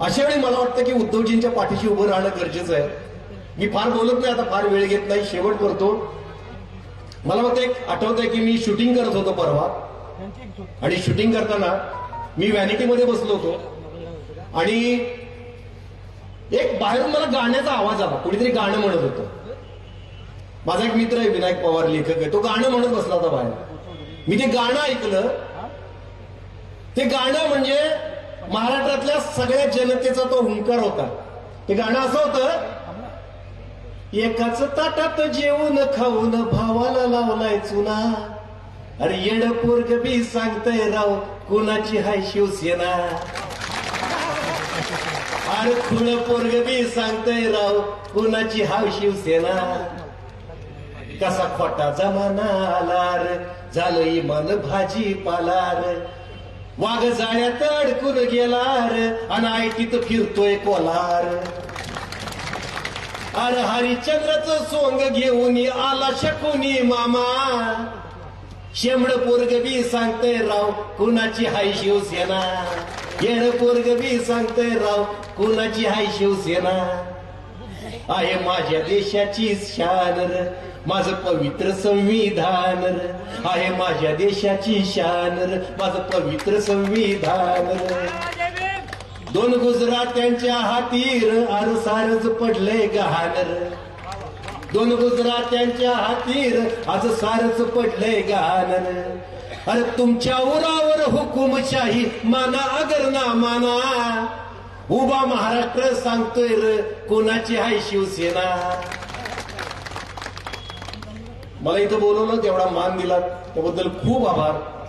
अशा वेळी मला वाटतं की उद्धवजींच्या पाठीशी उभं राहणं गरजेचं आहे. मी फार बोलत नाही आता फार वेळ घेत नाही शेवट करतो. मला वाटतं एक आठवतंय की मी शूटिंग करत होतो परवा. आणि शूटिंग करताना मी व्हॅनिटीमध्ये बसलो होतो. आणि एक बाहेरून मला गाण्याचा आवाज आला कुठेतरी गाणं म्हणत होतं. माझा एक मित्र आहे विनायक पवार लेखक आहे तो गाणं म्हणत बसला होता बाहेर. मी ते गाणं ऐकलं. ते गाणं म्हणजे महाराष्ट्रातल्या सगळ्या जनतेचा तो हुंकार होता. ते गाणं असं होतं एकाच ताटात जेवून खाऊन भावाला लावलाय चुना. अरे येड पोरग बी सांगतय राव कुणाची हाय शिवसेना? अरे खुळ पोरग बी सांगतय राव कुणाची हाय शिवसेना? कसा खोटा जमाना आलार झालं इमान भाजी पालार वाघ जाळ्यात अडकून गेलार आणि आयटीत फिरतोय कोलार. अरे हरिचंद्रच सोंग घेऊन आला शकुनी मामा. शेमड पोरग बी सांगतय राव कुणाची हाय शिवसेना? येड पोरग बी सांगतय राव कुणाची हाय शिवसेना? आहे माझ्या देशाची शान र, माझं पवित्र संविधान र. आहे माझ्या देशाची शान र, माझं पवित्र संविधान र. दोन गुजरात्यांच्या हातीर आरसारच पडले गहानर दोन गुजरात्यांच्या हातीर आज सारच पडले गहानर अरे तुमच्या उरावर हुकुमशाही माना अगर ना माना उभा महाराष्ट्र सांगतोय र कोणाची हाय शिवसेना? मला इथं बोलवलं तेवढा मान दिला. त्याबद्दल खूप आभार.